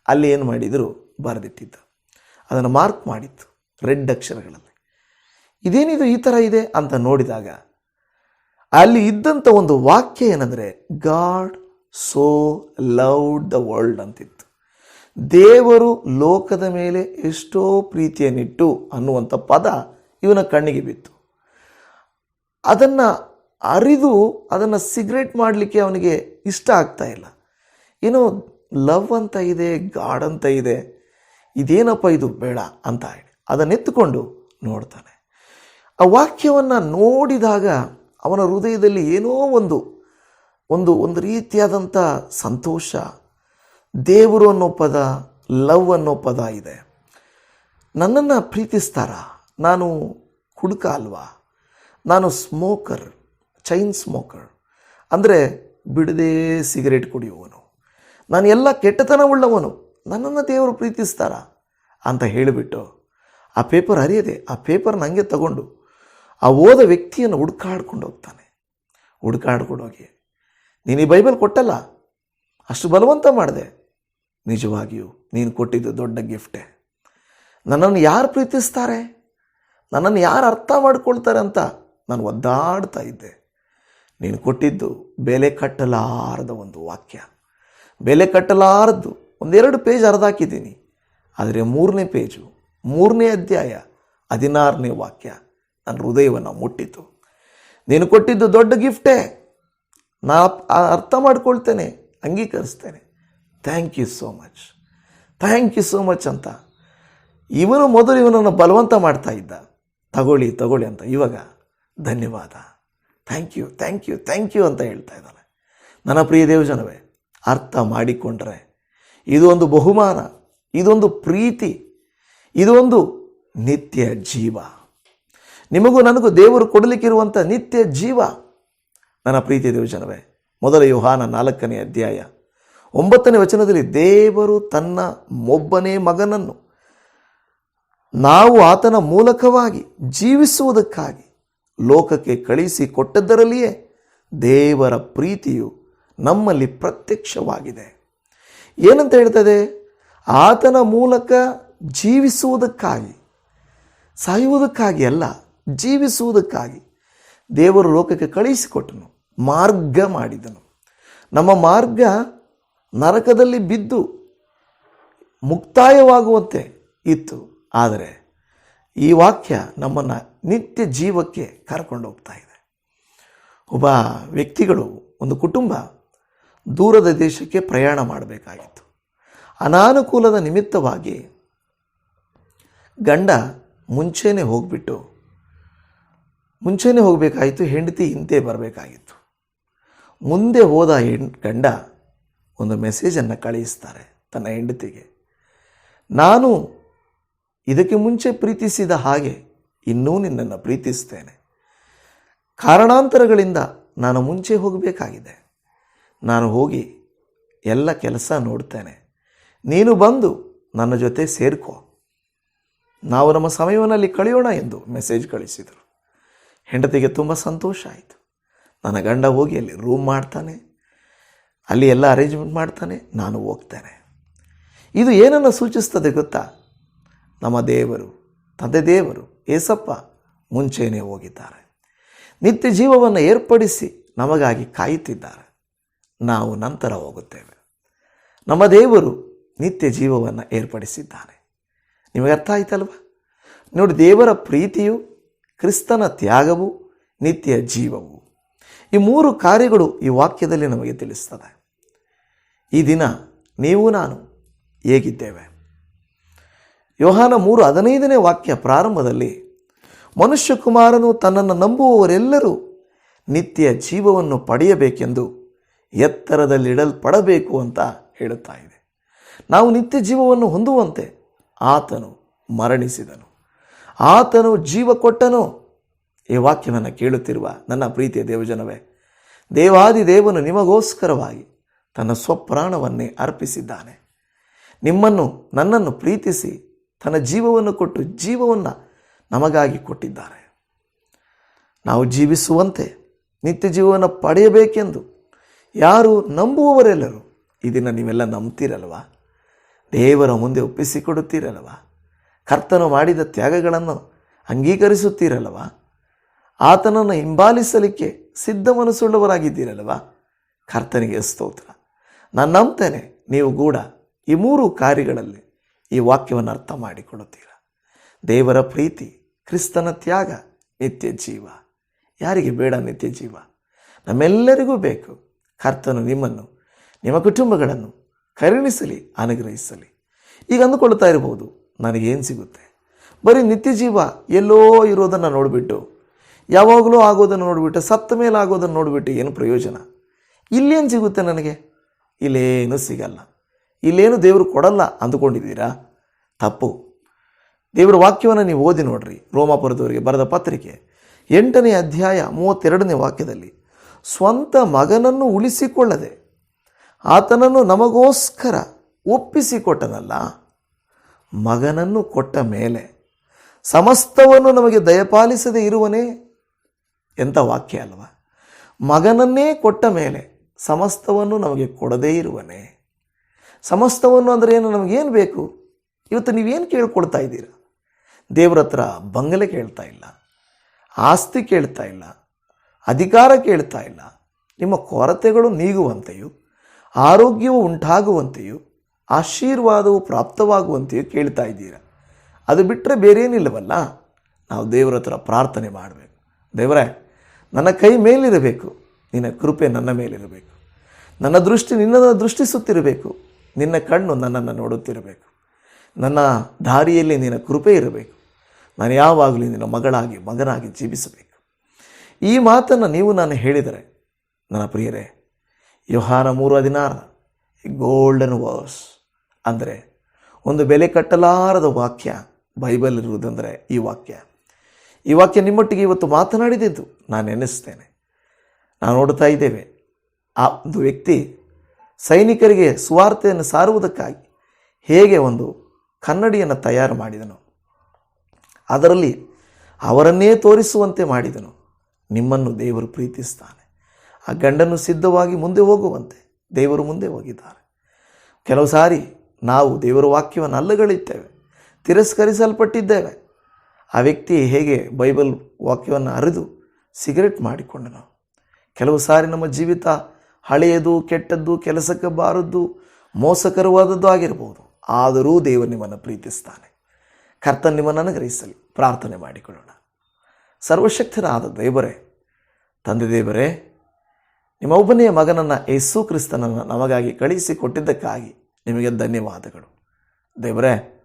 ಅಲ್ಲಿ ಏನು ಮಾಡಿದರು? ಬರೆದಿಟ್ಟಿದ್ದು ಅದನ್ನು ಮಾರ್ಕ್ ಮಾಡಿತ್ತು ರೆಡ್ ಅಕ್ಷರಗಳಲ್ಲಿ. ಇದೇನಿದು ಈ ಥರ ಇದೆ ಅಂತ ನೋಡಿದಾಗ ಅಲ್ಲಿ ಇದ್ದಂಥ ಒಂದು ವಾಕ್ಯ ಏನಂದರೆ God so loved the world ಅಂತಿತ್ತು. ದೇವರು ಲೋಕದ ಮೇಲೆ ಎಷ್ಟೋ ಪ್ರೀತಿಯನ್ನಿಟ್ಟು ಅನ್ನುವಂಥ ಪದ ಇವನ ಕಣ್ಣಿಗೆ ಬಿತ್ತು. ಅದನ್ನು ಅರಿದು ಅದನ್ನು ಸಿಗರೇಟ್ ಮಾಡಲಿಕ್ಕೆ ಅವನಿಗೆ ಇಷ್ಟ ಆಗ್ತಾ ಇಲ್ಲ. ಏನೋ ಲವ್ ಅಂತ ಇದೆ, ಗಾಡ್ ಅಂತ ಇದೆ, ಇದೇನಪ್ಪ ಇದು ಬೇಡ ಅಂತ ಹೇಳಿ ಅದನ್ನೆತ್ತುಕೊಂಡು ನೋಡ್ತಾನೆ. ಆ ವಾಕ್ಯವನ್ನು ನೋಡಿದಾಗ ಅವನ ಹೃದಯದಲ್ಲಿ ಏನೋ ಒಂದು ಒಂದು ಒಂದು ರೀತಿಯಾದಂಥ ಸಂತೋಷ. ದೇವರು ಅನ್ನೋ ಪದ, ಲವ್ ಅನ್ನೋ ಪದ ಇದೆ. ನನ್ನನ್ನು ಪ್ರೀತಿಸ್ತಾರ? ನಾನು ಕುಡುಕ ಅಲ್ವಾ? ನಾನು ಸ್ಮೋಕರ್. Chain smoker. ಅಂದರೆ ಬಿಡದೆ ಸಿಗರೇಟ್ ಕುಡಿಯುವವನು. ನಾನು ಎಲ್ಲ ಕೆಟ್ಟತನ ಉಳ್ಳವನು. ನನ್ನನ್ನು ದೇವರು ಪ್ರೀತಿಸ್ತಾರ ಅಂತ ಹೇಳಿಬಿಟ್ಟು ಆ ಪೇಪರ್ ಅರಿಯದೆ ಆ ಪೇಪರ್ ನನಗೆ ತಗೊಂಡು ಆ ಓದ ವ್ಯಕ್ತಿಯನ್ನು ಹುಡ್ಕಾಡ್ಕೊಂಡು ಹೋಗ್ತಾನೆ. ಹುಡ್ಕಾಡ್ಕೊಂಡು ಹೋಗಿ, ನೀನು ಈ ಬೈಬಲ್ ಕೊಟ್ಟಲ್ಲ? ಅಷ್ಟು ಬಲವಂತ ಮಾಡಿದೆ. ನಿಜವಾಗಿಯೂ, ನೀನು ಕೊಟ್ಟಿದ್ದು ದೊಡ್ಡ ಗಿಫ್ಟೆ. ನನ್ನನ್ನು ಯಾರು ಪ್ರೀತಿಸ್ತಾರೆ? ನನ್ನನ್ನು ಯಾರು ಅರ್ಥ ಮಾಡ್ಕೊಳ್ತಾರೆ ಅಂತ ನಾನು ಒದ್ದಾಡ್ತಾ ಇದ್ದೆ. ನೀನು ಕೊಟ್ಟಿದ್ದು ಬೆಲೆ ಕಟ್ಟಲಾರದ ಒಂದು ವಾಕ್ಯ. ಬೆಲೆ ಕಟ್ಟಲಾರದ್ದು ಒಂದೆರಡು ಪೇಜ್ ಹರಿದಾಕಿದ್ದೀನಿ ಆದರೆ ಮೂರನೇ ಪೇಜು, ಮೂರನೇ ಅಧ್ಯಾಯ, ಹದಿನಾರನೇ ವಾಕ್ಯ ನನ್ನ ಹೃದಯವನ್ನು ಮುಟ್ಟಿತು. ನೀನು ಕೊಟ್ಟಿದ್ದು ದೊಡ್ಡ ಗಿಫ್ಟೇ. ನಾ ಅರ್ಥ ಮಾಡ್ಕೊಳ್ತೇನೆ, ಅಂಗೀಕರಿಸ್ತೇನೆ. Thank you so much thank you so much ಅಂತ. ಇವನು ಮೊದಲು ಇವನನ್ನು ಬಲವಂತ ಮಾಡ್ತಾ ಇದ್ದ. ತಗೊಳ್ಳಿ ತಗೊಳ್ಳಿ ಅಂತ. ಇವಾಗ ಧನ್ಯವಾದ. Thank you thank you thank you ಅಂತ ಹೇಳ್ತಾ ಇದ್ದಾನೆ ನನ್ನ ಪ್ರಿಯ ದೇವಜನವೇ, ಅರ್ಥ ಮಾಡಿಕೊಂಡ್ರೆ ಇದೊಂದು ಬಹುಮಾನ, ಇದೊಂದು ಪ್ರೀತಿ, ಇದೊಂದು ನಿತ್ಯ ಜೀವ. ನಿಮಗೂ ನನಗೂ ದೇವರು ಕೊಡಲಿಕ್ಕಿರುವಂಥ ನಿತ್ಯ ಜೀವ. ನನ್ನ ಪ್ರೀತಿ ದೇವಜನವೇ, ಮೊದಲ ಯೋಹಾನ ನಾಲ್ಕನೇ ಅಧ್ಯಾಯ ಒಂಬತ್ತನೇ ವಚನದಲ್ಲಿ ದೇವರು ತನ್ನ ಮೊಬ್ಬನೇ ಮಗನನ್ನು ನಾವು ಆತನ ಮೂಲಕವಾಗಿ ಜೀವಿಸುವುದಕ್ಕಾಗಿ ಲೋಕಕ್ಕೆ ಕಳಿಸಿ ಕೊಟ್ಟದ್ದರಲ್ಲಿಯೇ ದೇವರ ಪ್ರೀತಿಯು ನಮ್ಮಲ್ಲಿ ಪ್ರತ್ಯಕ್ಷವಾಗಿದೆ. ಏನಂತ ಹೇಳ್ತದೆ? ಆತನ ಮೂಲಕ ಜೀವಿಸುವುದಕ್ಕಾಗಿ, ಸಾಯುವುದಕ್ಕಾಗಿ ಅಲ್ಲ, ಜೀವಿಸುವುದಕ್ಕಾಗಿ ದೇವರು ಲೋಕಕ್ಕೆ ಕಳಿಸಿಕೊಟ್ಟನು, ಮಾರ್ಗ ಮಾಡಿದನು. ನಮ್ಮ ಮಾರ್ಗ ನರಕದಲ್ಲಿ ಬಿದ್ದು ಮುಕ್ತಾಯವಾಗುವಂತೆ ಇತ್ತು. ಆದರೆ ಈ ವಾಕ್ಯ ನಮ್ಮನ್ನು ನಿತ್ಯ ಜೀವಕ್ಕೆ ಕರ್ಕೊಂಡು ಹೋಗ್ತಾ ಇದೆ. ಒಬ್ಬ ವ್ಯಕ್ತಿಗಳು, ಒಂದು ಕುಟುಂಬ ದೂರದ ದೇಶಕ್ಕೆ ಪ್ರಯಾಣ ಮಾಡಬೇಕಾಗಿತ್ತು. ಅನಾನುಕೂಲದ ನಿಮಿತ್ತವಾಗಿ ಗಂಡ ಮುಂಚೆನೇ ಹೋಗಿಬಿಟ್ಟು, ಮುಂಚೆನೇ ಹೋಗಬೇಕಾಯಿತು, ಹೆಂಡತಿ ಹಿಂದೆ ಬರಬೇಕಾಗಿತ್ತು. ಮುಂದೆ ಹೋದ ಗಂಡ ಒಂದು ಮೆಸೇಜನ್ನು ಕಳಿಸ್ತಾರೆ ತನ್ನ ಹೆಂಡತಿಗೆ. ನಾನು ಇದಕ್ಕೆ ಮುಂಚೆ ಪ್ರೀತಿಸಿದ ಹಾಗೆ ಇನ್ನೂ ನಿನ್ನನ್ನು ಪ್ರೀತಿಸ್ತೇನೆ. ಕಾರಣಾಂತರಗಳಿಂದ ನಾನು ಮುಂಚೆ ಹೋಗಬೇಕಾಗಿದೆ. ನಾನು ಹೋಗಿ ಎಲ್ಲ ಕೆಲಸ ನೋಡ್ತೇನೆ. ನೀನು ಬಂದು ನನ್ನ ಜೊತೆ ಸೇರ್ಕೊ. ನಾವು ನಮ್ಮ ಸಮಯವನ್ನು ಅಲ್ಲಿ ಕಳೆಯೋಣ ಎಂದು ಮೆಸೇಜ್ ಕಳಿಸಿದರು. ಹೆಂಡತಿಗೆ ತುಂಬ ಸಂತೋಷ ಆಯಿತು. ನನ್ನ ಗಂಡ ಹೋಗಿ ಅಲ್ಲಿ ರೂಮ್ ಮಾಡ್ತಾನೆ. ಅಲ್ಲಿ ಎಲ್ಲ ಅರೇಂಜ್ಮೆಂಟ್ ಮಾಡ್ತಾನೆ. ನಾನು ಹೋಗ್ತೇನೆ. ಇದು ಏನನ್ನು ಸೂಚಿಸ್ತದೆ ಗೊತ್ತಾ? ನಮ್ಮ ದೇವರು, ತಂದೆ ದೇವರು ಏಸಪ್ಪ ಮುಂಚೆಯೇ ಹೋಗಿದ್ದಾರೆ. ನಿತ್ಯ ಜೀವವನ್ನು ಏರ್ಪಡಿಸಿ ನಮಗಾಗಿ ಕಾಯುತ್ತಿದ್ದಾರೆ. ನಾವು ನಂತರ ಹೋಗುತ್ತೇವೆ. ನಮ್ಮ ದೇವರು ನಿತ್ಯ ಜೀವವನ್ನು ಏರ್ಪಡಿಸಿದ್ದಾನೆ. ನಿಮಗೆ ಅರ್ಥ ಆಯ್ತಲ್ವ? ನೋಡಿ, ದೇವರ ಪ್ರೀತಿಯು, ಕ್ರಿಸ್ತನ ತ್ಯಾಗವು, ನಿತ್ಯ ಜೀವವು. ಈ ಮೂರು ಕಾರ್ಯಗಳು ಈ ವಾಕ್ಯದಲ್ಲಿ ನಮಗೆ ತಿಳಿಸ್ತದೆ. ಈ ದಿನ ನೀವು, ನಾನು ಹೇಗಿದ್ದೇವೆ? ಯೋಹಾನ ಮೂರು ಹದಿನೈದನೇ ವಾಕ್ಯ ಪ್ರಾರಂಭದಲ್ಲಿ, ಮನುಷ್ಯಕುಮಾರನು ತನ್ನನ್ನು ನಂಬುವವರೆಲ್ಲರೂ ನಿತ್ಯ ಜೀವವನ್ನು ಪಡೆಯಬೇಕೆಂದು ಎತ್ತರದಲ್ಲಿಡಲ್ಪಡಬೇಕು ಅಂತ ಹೇಳುತ್ತಾ ಇದೆ. ನಾವು ನಿತ್ಯ ಜೀವವನ್ನು ಹೊಂದುವಂತೆ ಆತನು ಮರಣಿಸಿದನು. ಆತನು ಜೀವ ಕೊಟ್ಟನು. ಈ ವಾಕ್ಯವನ್ನು ಕೇಳುತ್ತಿರುವ ನನ್ನ ಪ್ರೀತಿಯ ದೇವಜನವೇ, ದೇವಾದಿ ದೇವನು ನಿಮಗೋಸ್ಕರವಾಗಿ ತನ್ನ ಸ್ವಪ್ರಾಣವನ್ನೇ ಅರ್ಪಿಸಿದ್ದಾನೆ. ನಿಮ್ಮನ್ನು, ನನ್ನನ್ನು ಪ್ರೀತಿಸಿ ತನ್ನ ಜೀವವನ್ನು ಕೊಟ್ಟು ಜೀವವನ್ನು ನಮಗಾಗಿ ಕೊಟ್ಟಿದ್ದಾರೆ. ನಾವು ಜೀವಿಸುವಂತೆ ನಿತ್ಯ ಜೀವವನ್ನು ಪಡೆಯಬೇಕೆಂದು ಯಾರು ನಂಬುವವರೆಲ್ಲರೂ ಇದನ್ನು ನೀವೆಲ್ಲ ನಂಬ್ತೀರಲ್ವಾ? ದೇವರ ಮುಂದೆ ಒಪ್ಪಿಸಿಕೊಡುತ್ತೀರಲ್ವ? ಕರ್ತನು ಮಾಡಿದ ತ್ಯಾಗಗಳನ್ನು ಅಂಗೀಕರಿಸುತ್ತೀರಲ್ವಾ? ಆತನನ್ನು ಹಿಂಬಾಲಿಸಲಿಕ್ಕೆ ಸಿದ್ಧ ಮನಸ್ಸುಳ್ಳವರಾಗಿದ್ದೀರಲ್ವ ಕರ್ತನಿಗೆ ಸ್ತೋತ್ರ. ನಾನು ನಂಬ್ತೇನೆ, ನೀವು ಕೂಡ ಈ ಮೂರು ಕಾರ್ಯಗಳಲ್ಲಿ ಈ ವಾಕ್ಯವನ್ನು ಅರ್ಥ ಮಾಡಿಕೊಳ್ಳುತ್ತೀರಾ? ದೇವರ ಪ್ರೀತಿ, ಕ್ರಿಸ್ತನ ತ್ಯಾಗ, ನಿತ್ಯ ಜೀವ. ಯಾರಿಗೆ ಬೇಡ ನಿತ್ಯ ಜೀವ? ನಮ್ಮೆಲ್ಲರಿಗೂ ಬೇಕು. ಕರ್ತನು ನಿಮ್ಮನ್ನು, ನಿಮ್ಮ ಕುಟುಂಬಗಳನ್ನು ಕರುಣಿಸಲಿ, ಅನುಗ್ರಹಿಸಲಿ. ಈಗ ಅಂದುಕೊಳ್ತಾ ಇರಬಹುದು, ನನಗೇನು ಸಿಗುತ್ತೆ? ಬರೀ ನಿತ್ಯ ಜೀವ ಎಲ್ಲೋ ಇರೋದನ್ನು ನೋಡಿಬಿಟ್ಟು, ಯಾವಾಗಲೂ ಆಗೋದನ್ನು ನೋಡಿಬಿಟ್ಟು, ಸತ್ತ ಮೇಲೆ ಆಗೋದನ್ನು ನೋಡಿಬಿಟ್ಟು ಏನು ಪ್ರಯೋಜನ? ಇಲ್ಲೇನು ಸಿಗುತ್ತೆ ನನಗೆ? ಇಲ್ಲೇನೂ ಸಿಗಲ್ಲ. ಇಲ್ಲೇನು ದೇವರು ಕೊಡಲ್ಲ ಅಂದುಕೊಂಡಿದ್ದೀರಾ? ತಪ್ಪು. ದೇವರ ವಾಕ್ಯವನ್ನು ನೀವು ಓದಿ ನೋಡ್ರಿ. ರೋಮಾಪುರದವರಿಗೆ ಬರೆದ ಪತ್ರಿಕೆ ಎಂಟನೇ ಅಧ್ಯಾಯ ಮೂವತ್ತೆರಡನೇ ವಾಕ್ಯದಲ್ಲಿ, ಸ್ವಂತ ಮಗನನ್ನು ಉಳಿಸಿಕೊಳ್ಳದೆ ಆತನನ್ನು ನಮಗೋಸ್ಕರ ಒಪ್ಪಿಸಿಕೊಟ್ಟನಲ್ಲ, ಮಗನನ್ನು ಕೊಟ್ಟ ಮೇಲೆ ಸಮಸ್ತವನ್ನು ನಮಗೆ ದಯಪಾಲಿಸದೆ ಇರುವನೇ? ಎಂಥ ವಾಕ್ಯ ಅಲ್ವಾ? ಮಗನನ್ನೇ ಕೊಟ್ಟ ಮೇಲೆ ಸಮಸ್ತವನ್ನು ನಮಗೆ ಕೊಡದೇ ಇರುವನೇ? ಸಮಸ್ತವನ್ನು ಅಂದರೆ ಏನು? ನಮಗೇನು ಬೇಕು? ಇವತ್ತು ನೀವೇನು ಕೇಳ್ಕೊಳ್ತಾ ಇದ್ದೀರಾ? ದೇವ್ರ ಹತ್ರ ಬಂಗಲೆ ಕೇಳ್ತಾ ಇಲ್ಲ, ಆಸ್ತಿ ಕೇಳ್ತಾ ಇಲ್ಲ, ಅಧಿಕಾರ ಕೇಳ್ತಾ ಇಲ್ಲ. ನಿಮ್ಮ ಕೊರತೆಗಳು ನೀಗುವಂತೆಯೂ, ಆರೋಗ್ಯವು ಉಂಟಾಗುವಂತೆಯೂ, ಆಶೀರ್ವಾದವು ಪ್ರಾಪ್ತವಾಗುವಂತೆಯೂ ಕೇಳ್ತಾ ಇದ್ದೀರಾ? ಅದು ಬಿಟ್ಟರೆ ಬೇರೇನಿಲ್ಲವಲ್ಲ? ನಾವು ದೇವರ ಹತ್ರ ಪ್ರಾರ್ಥನೆ ಮಾಡಬೇಕು. ದೇವರೇ, ನನ್ನ ಕೈ ಮೇಲಿರಬೇಕು. ನಿನ್ನ ಕೃಪೆ ನನ್ನ ಮೇಲಿರಬೇಕು. ನನ್ನ ದೃಷ್ಟಿ ನಿನ್ನನ್ನು ದೃಷ್ಟಿಸುತ್ತಿರಬೇಕು. ನಿನ್ನ ಕಣ್ಣು ನನ್ನನ್ನು ನೋಡುತ್ತಿರಬೇಕು. ನನ್ನ ದಾರಿಯಲ್ಲಿ ನಿನ್ನ ಕೃಪೆ ಇರಬೇಕು. ನಾನು ಯಾವಾಗಲೂ ನಿನ್ನ ಮಗಳಾಗಿ, ಮಗನಾಗಿ ಜೀವಿಸಬೇಕು. ಈ ಮಾತನ್ನು ನೀವು ನಾನು ಹೇಳಿದರೆ, ನನ್ನ ಪ್ರಿಯರೇ, ಯೋಹಾನ ಮೂರು ಹದಿನಾರ ಗೋಲ್ಡನ್ ವರ್ಸ್ ಅಂದರೆ ಒಂದು ಬೆಲೆ ಕಟ್ಟಲಾರದ ವಾಕ್ಯ ಬೈಬಲ್ ಇರುವುದಂದರೆ ಈ ವಾಕ್ಯ. ಈ ವಾಕ್ಯ ನಿಮ್ಮೊಟ್ಟಿಗೆ ಇವತ್ತು ಮಾತನಾಡಿದ್ದು ನಾನು ನೆನೆಸ್ತೇನೆ ನಾವು ನೋಡ್ತಾ ಇದ್ದೇವೆ, ಆ ಒಂದು ವ್ಯಕ್ತಿ ಸೈನಿಕರಿಗೆ ಸುವಾರ್ತೆಯನ್ನು ಸಾರುವುದಕ್ಕಾಗಿ ಹೇಗೆ ಒಂದು ಕನ್ನಡಿಯನ್ನು ತಯಾರು ಮಾಡಿದನು? ಅದರಲ್ಲಿ ಅವರನ್ನೇ ತೋರಿಸುವಂತೆ ಮಾಡಿದನು. ನಿಮ್ಮನ್ನು ದೇವರು ಪ್ರೀತಿಸ್ತಾನೆ. ಆ ಗಂಡನ್ನು ಸಿದ್ಧವಾಗಿ ಮುಂದೆ ಹೋಗುವಂತೆ ದೇವರು ಮುಂದೆ ಹೋಗಿದ್ದಾರೆ. ಕೆಲವು ಸಾರಿ ನಾವು ದೇವರ ವಾಕ್ಯವನ್ನು ಅಲ್ಲಗಳಿದ್ದೇವೆ ತಿರಸ್ಕರಿಸಲ್ಪಟ್ಟಿದ್ದೇವೆ. ಆ ವ್ಯಕ್ತಿ ಹೇಗೆ ಬೈಬಲ್ ವಾಕ್ಯವನ್ನು ಅರಿದು ಸಿಗರೆಟ್ ಮಾಡಿಕೊಂಡನು? ಕೆಲವು ಸಾರಿ ನಮ್ಮ ಜೀವಿತ ಹಳೆಯದು, ಕೆಟ್ಟದ್ದು, ಕೆಲಸಕ್ಕೆ ಬಾರದ್ದು, ಮೋಸಕರವಾದದ್ದು ಆಗಿರ್ಬೋದು. ಆದರೂ ದೇವರು ನಿಮ್ಮನ್ನು ಪ್ರೀತಿಸ್ತಾನೆ. ಕರ್ತನ್ ನಿಮ್ಮನ್ನು ಅನುಗ್ರಹಿಸಲಿ. ಪ್ರಾರ್ಥನೆ ಮಾಡಿಕೊಳ್ಳೋಣ. ಸರ್ವಶಕ್ತನಾದ ದೇವರೇ, ತಂದೆ ದೇವರೇ, ನಿಮ್ಮ ಒಬ್ಬನೆಯ ಮಗನನ್ನು ಯೇಸು ಕ್ರಿಸ್ತನನ್ನು ನಮಗಾಗಿ ಕಳಿಸಿ ಕೊಟ್ಟಿದ್ದಕ್ಕಾಗಿ ನಿಮಗೆ ಧನ್ಯವಾದಗಳು. ದೇವರೇ,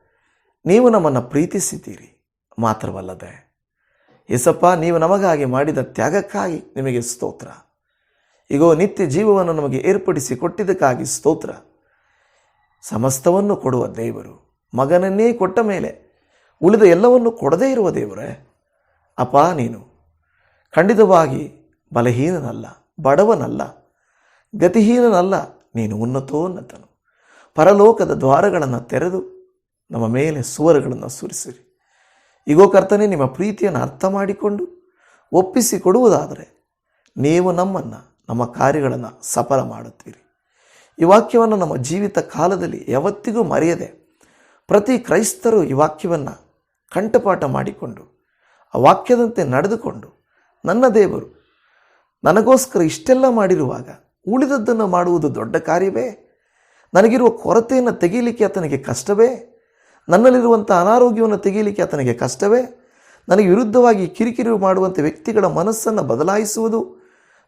ನೀವು ನಮ್ಮನ್ನು ಪ್ರೀತಿಸಿದ್ದೀರಿ. ಮಾತ್ರವಲ್ಲದೆ, ಯೇಸಪ್ಪ, ನೀವು ನಮಗಾಗಿ ಮಾಡಿದ ತ್ಯಾಗಕ್ಕಾಗಿ ನಿಮಗೆ ಸ್ತೋತ್ರ. ಈಗೋ ನಿತ್ಯ ಜೀವವನ್ನು ನಮಗೆ ಏರ್ಪಡಿಸಿ ಕೊಟ್ಟಿದ್ದಕ್ಕಾಗಿ ಸ್ತೋತ್ರ. ಸಮಸ್ತವನ್ನು ಕೊಡುವ ದೇವರು, ಮಗನನ್ನೇ ಕೊಟ್ಟ ಮೇಲೆ ಉಳಿದ ಎಲ್ಲವನ್ನು ಕೊಡದೇ ಇರುವ ದೇವರೇ, ಅಪ್ಪ ನೀನು. ಖಂಡಿತವಾಗಿ ಬಲಹೀನನಲ್ಲ, ಬಡವನಲ್ಲ, ಗತಿಹೀನನಲ್ಲ, ನೀನು ಉನ್ನತೋನ್ನತನು. ಪರಲೋಕದ ದ್ವಾರಗಳನ್ನು ತೆರೆದು ನಮ್ಮ ಮೇಲೆ ಸುವರಗಳನ್ನು ಸುರಿಸಿರಿ. ಈಗೋ ಕರ್ತನೆ, ನಿಮ್ಮ ಪ್ರೀತಿಯನ್ನು ಅರ್ಥ ಮಾಡಿಕೊಂಡು ಒಪ್ಪಿಸಿ ಕೊಡುವುದಾದರೆ, ನೀವು ನಮ್ಮನ್ನು ನಮ್ಮ ಕಾರ್ಯಗಳನ್ನು ಸಫಲ ಮಾಡುತ್ತೀರಿ. ಈ ವಾಕ್ಯವನ್ನು ನಮ್ಮ ಜೀವಿತ ಕಾಲದಲ್ಲಿ ಯಾವತ್ತಿಗೂ ಮರೆಯದೆ ಪ್ರತಿ ಕ್ರೈಸ್ತರು ಈ ವಾಕ್ಯವನ್ನು ಕಂಠಪಾಠ ಮಾಡಿಕೊಂಡು, ಆ ವಾಕ್ಯದಂತೆ ನಡೆದುಕೊಂಡು ನನ್ನ ದೇವರು ನನಗೋಸ್ಕರ ಇಷ್ಟೆಲ್ಲ ಮಾಡಿರುವಾಗ ಉಳಿದದ್ದನ್ನು ಮಾಡುವುದು ದೊಡ್ಡ ಕಾರ್ಯವೇ? ನನಗಿರುವ ಕೊರತೆಯನ್ನು ತೆಗೀಲಿಕ್ಕೆ ಆತನಿಗೆ ಕಷ್ಟವೇ? ನನ್ನಲ್ಲಿರುವಂಥ ಅನಾರೋಗ್ಯವನ್ನು ತೆಗೀಲಿಕ್ಕೆ ಆತನಿಗೆ ಕಷ್ಟವೇ? ನನಗೆ ವಿರುದ್ಧವಾಗಿ ಕಿರಿಕಿರಿ ಮಾಡುವಂಥ ವ್ಯಕ್ತಿಗಳ ಮನಸ್ಸನ್ನು ಬದಲಾಯಿಸುವುದು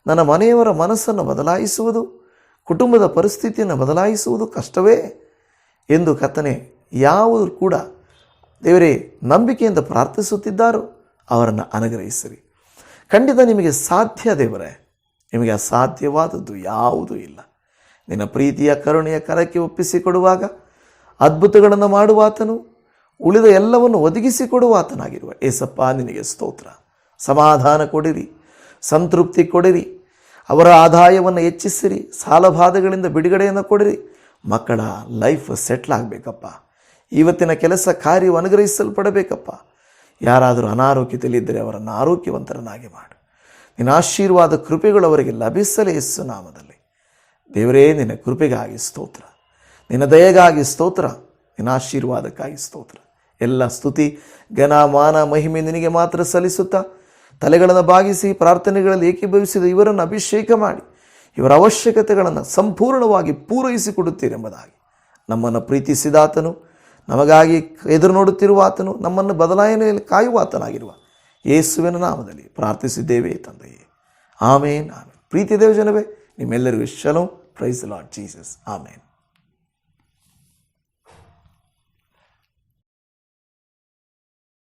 ನನ್ನ ಮನೆಯವರ ಮನಸ್ಸನ್ನು ಬದಲಾಯಿಸುವುದು, ಕುಟುಂಬದ ಪರಿಸ್ಥಿತಿಯನ್ನು ಬದಲಾಯಿಸುವುದು ಕಷ್ಟವೇ ಎಂದು ಕತ್ತನೆ ಯಾವುದು ಕೂಡ ದೇವರೇ ನಂಬಿಕೆಯಿಂದ ಪ್ರಾರ್ಥಿಸುತ್ತಿದ್ದಾರೋ ಅವರನ್ನು ಅನುಗ್ರಹಿಸಿರಿ. ಖಂಡಿತ ನಿಮಗೆ ಸಾಧ್ಯ ದೇವರೇ, ನಿಮಗೆ ಅಸಾಧ್ಯವಾದದ್ದು ಯಾವುದೂ ಇಲ್ಲ. ನಿನ್ನ ಪ್ರೀತಿಯ ಕರುಣೆಯ ಕರಕ್ಕೆ ಒಪ್ಪಿಸಿಕೊಡುವಾಗ ಅದ್ಭುತಗಳನ್ನು ಮಾಡುವಾತನು ಉಳಿದ ಎಲ್ಲವನ್ನು ಒದಗಿಸಿಕೊಡುವಾತನಾಗಿರುವ ಏಸಪ್ಪ, ನಿನಗೆ ಸ್ತೋತ್ರ. ಸಮಾಧಾನ ಕೊಡಿರಿ. ಸಂತೃಪ್ತಿ ಕೊಡಿರಿ. ಅವರ ಆದಾಯವನ್ನು ಹೆಚ್ಚಿಸಿರಿ. ಸಾಲಬಾಧೆಗಳಿಂದ ಬಿಡುಗಡೆಯನ್ನು ಕೊಡಿರಿ. ಮಕ್ಕಳ ಲೈಫ್ ಸೆಟ್ಲ್ ಆಗಬೇಕಪ್ಪ. ಇವತ್ತಿನ ಕೆಲಸ ಕಾರ್ಯವು ಅನುಗ್ರಹಿಸಲ್ಪಡಬೇಕಪ್ಪ. ಯಾರಾದರೂ ಅನಾರೋಗ್ಯದಲ್ಲಿದ್ದರೆ ಅವರನ್ನು ಆರೋಗ್ಯವಂತರನ್ನಾಗಿ ಮಾಡು. ನಿನ್ನ ಆಶೀರ್ವಾದ ಕೃಪೆಗಳು ಅವರಿಗೆ ಲಭಿಸಲೇ ಯಸ್ಸು ನಾಮದಲ್ಲಿ. ದೇವರೇ, ನಿನ್ನ ಕೃಪೆಗಾಗಿ ಸ್ತೋತ್ರ. ನಿನ್ನ ದಯೆಗಾಗಿ ಸ್ತೋತ್ರ. ನಿನ್ನ ಆಶೀರ್ವಾದಕ್ಕಾಗಿ ಸ್ತೋತ್ರ. ಎಲ್ಲ ಸ್ತುತಿ, ಘನ, ಮಾನ, ಮಹಿಮೆ ನಿನಗೆ ಮಾತ್ರ ಸಲ್ಲಿಸುತ್ತಾ ತಲೆಗಳನ್ನು ಬಾಗಿಸಿ ಪ್ರಾರ್ಥನೆಗಳಲ್ಲಿ ಏಕೀಭವಿಸಿದ ಇವರನ್ನು ಅಭಿಷೇಕ ಮಾಡಿ. ಇವರ ಅವಶ್ಯಕತೆಗಳನ್ನು ಸಂಪೂರ್ಣವಾಗಿ ಪೂರೈಸಿಕೊಡುತ್ತೀರೆಂಬುದಾಗಿ ನಮ್ಮನ್ನು ಪ್ರೀತಿಸಿದಾತನು ನಮಗಾಗಿ ಎದುರು ನೋಡುತ್ತಿರುವ ಆತನು, ನಮ್ಮನ್ನು ಬದಲಾವಣೆಯಲ್ಲಿ ಕಾಯುವ ಆತನಾಗಿರುವ ಯೇಸುವಿನ ನಾಮದಲ್ಲಿ ಪ್ರಾರ್ಥಿಸಿದ್ದೇವೆ ತಂದೆಯೇ. ಆಮೇನ್ ಆಮೇನ್. ಪ್ರೀತಿ ದೇವಜನವೇ, ನಿಮ್ಮೆಲ್ಲರಿಗೂ ಶಲೋ. Praise Lord Jesus amen.